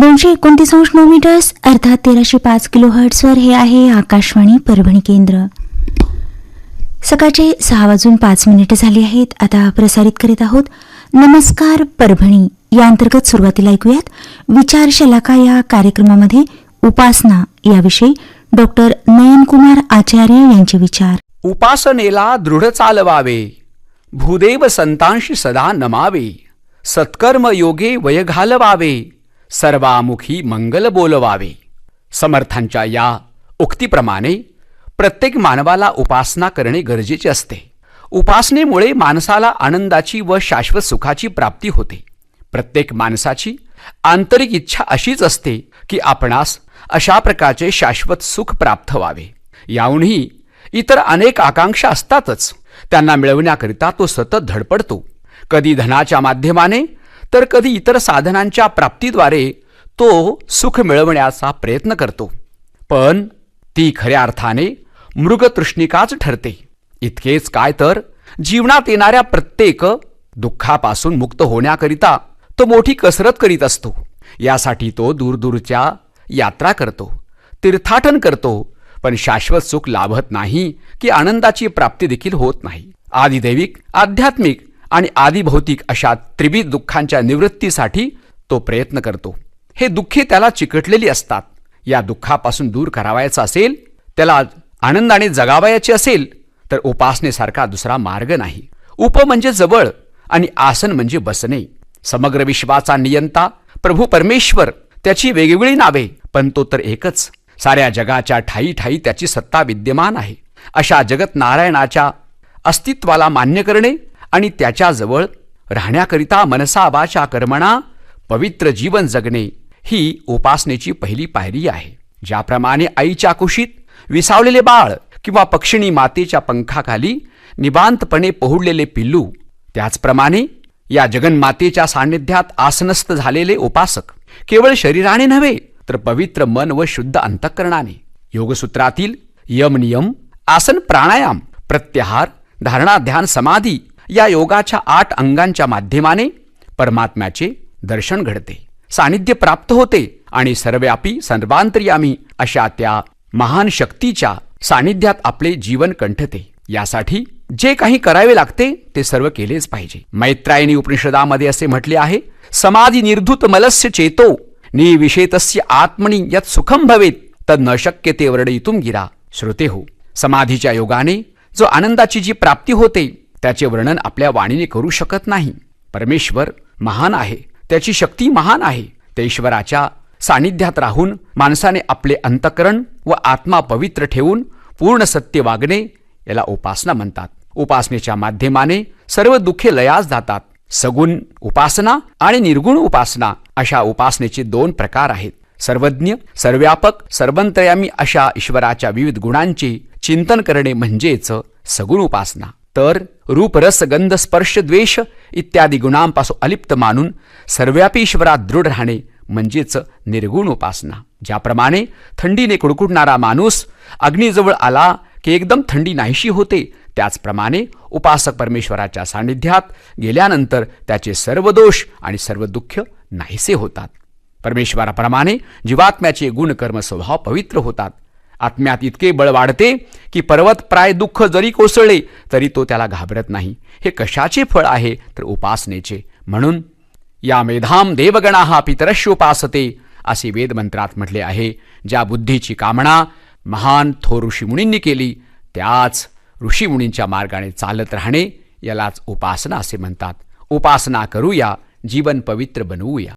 दोनशे एकोणतीस अंश नोमीटर्स अर्थात तेराशे पाच किलो हर्ट्सवर हे आहे आकाशवाणी परभणी केंद्र. सकाळचे सहा वाजून पाच मिनिटं झाली आहेत. आता प्रसारित करीत आहोत नमस्कार परभणी. या अंतर्गत सुरुवातीला ऐकूयात विचार शलाका या कार्यक्रमामध्ये उपासना याविषयी डॉक्टर नयनकुमार आचार्य यांचे विचार. उपासनेला दृढ चालवावे. भूदेव संतांशी सदा नमावे. सत्कर्म योगे वय घालवावे. सर्वामुखी मंगल बोलवावे. समर्थांच्या या उक्तीप्रमाणे प्रत्येक मानवाला उपासना करणे गरजेचे असते. उपासनेमुळे माणसाला आनंदाची व शाश्वत सुखाची प्राप्ती होते. प्रत्येक माणसाची आंतरिक इच्छा अशीच असते की आपणास अशा प्रकारचे शाश्वत सुख प्राप्त व्हावे. याहूनही इतर अनेक आकांक्षा असतातच. त्यांना मिळवण्याकरिता तो सतत धडपडतो. कधी धनाच्या माध्यमाने तर कधी इतर साधनांच्या प्राप्तीद्वारे तो सुख मिळवण्याचा प्रयत्न करतो. पण ती खऱ्या अर्थाने मृगतृष्णिकाच ठरते. इतकेच काय तर जीवनात येणाऱ्या प्रत्येक दुःखापासून मुक्त होण्याकरिता तो मोठी कसरत करीत असतो. यासाठी तो दूरदूरच्या यात्रा करतो तीर्थाटन करतो पण शाश्वत सुख लाभत नाही की आनंदाची प्राप्ती देखील होत नाही. आदिदैविक आध्यात्मिक आणि आदिभौतिक अशा त्रिविध दुःखांच्या निवृत्तीसाठी तो प्रयत्न करतो. हे दुःखे त्याला चिकटलेली असतात. या दुःखापासून दूर करावायचं असेल त्याला आनंदाने जगावायचे असेल तर उपासनेसारखा दुसरा मार्ग नाही. उप म्हणजे जवळ आणि आसन म्हणजे बसणे. समग्र विश्वाचा नियंता प्रभू परमेश्वर त्याची वेगवेगळी नावे पण तो तर एकच. साऱ्या जगाच्या ठाई ठाई त्याची सत्ता विद्यमान आहे. अशा जगत नारायणाच्या अस्तित्वाला मान्य करणे आणि त्याच्याजवळ राहण्याकरिता मनसाबाच्या कर्मणा पवित्र जीवन जगणे ही उपासनेची पहिली पायरी आहे. ज्याप्रमाणे आईच्या कुशीत विसावलेले बाळ किंवा पक्षिणी मातेच्या पंखाखाली निबांतपणे पोहुडलेले पिल्लू त्याचप्रमाणे या जगन्मातेच्या सान्निध्यात आसनस्थ झालेले उपासक केवळ शरीराने नव्हे तर पवित्र मन व शुद्ध अंतःकरणाने. योगसूत्रातील यम नियम आसन प्राणायाम प्रत्याहार धारणा ध्यान समाधी या योगाच्या आठ अंगांच्या माध्यमाने परमात्म्याचे दर्शन घडते सानिध्य प्राप्त होते आणि सर्व्यापी सर्वांतर्यामी अशा त्या महान शक्तीच्या सानिध्यात आपले जीवन कंठते. यासाठी जे काही करावे लागते ते सर्व केलेच पाहिजे. मैत्रायणी उपनिषदामध्ये असे म्हटले आहे समाधी निर्धुत मलस्य चेतो निविषेतस्य आत्मनी यत सुखम भवेत तद न शक्य ते वर्णयितुम गिरा श्रोते हो. समाधीच्या योगाने जो आनंदाची जी प्राप्ती होते त्याचे वर्णन आपल्या वाणीने करू शकत नाही. परमेश्वर महान आहे. त्याची शक्ती महान आहे. ते ईश्वराच्या सानिध्यात राहून माणसाने आपले अंतकरण व आत्मा पवित्र ठेवून पूर्ण सत्य वागणे याला उपासना म्हणतात. उपासनेच्या माध्यमाने सर्व दुःखे लयास जातात. सगुण उपासना आणि निर्गुण उपासना अशा उपासनेचे दोन प्रकार आहेत. सर्वज्ञ सर्व्यापक सर्वंतयामी अशा ईश्वराच्या विविध गुणांचे चिंतन करणे म्हणजेच सगुण उपासना. तर रूप रस गंध स्पर्श द्वेष इत्यादी गुणांपासून अलिप्त मानून सर्व्यापी ईश्वरात दृढ राहणे म्हणजेच निर्गुण उपासना. ज्याप्रमाणे थंडीने कुडकुडणारा माणूस अग्नीजवळ आला की एकदम थंडी नाहीशी होते त्याचप्रमाणे उपासक परमेश्वराच्या सान्निध्यात गेल्यानंतर त्याचे सर्व दोष आणि सर्व दुःख नाहीसे होतात. परमेश्वराप्रमाणे जीवात्म्याचे गुणकर्म स्वभाव पवित्र होतात. आत्म्यात इतके बळ वाढते की पर्वत प्राय दुःख जरी कोसळले तरी तो त्याला घाबरत नाही. हे कशाचे फळ आहे? तर उपासनेचे. म्हणून या मेधाम देवगणा पितरश्योपासते असे वेदमंत्रात म्हटले आहे. ज्या बुद्धीची कामना महान थोर ऋषीमुनींनी केली त्याच ऋषीमुनींच्या मार्गाने चालत राहणे यालाच उपासना असे म्हणतात. उपासना करूया जीवन पवित्र बनवूया.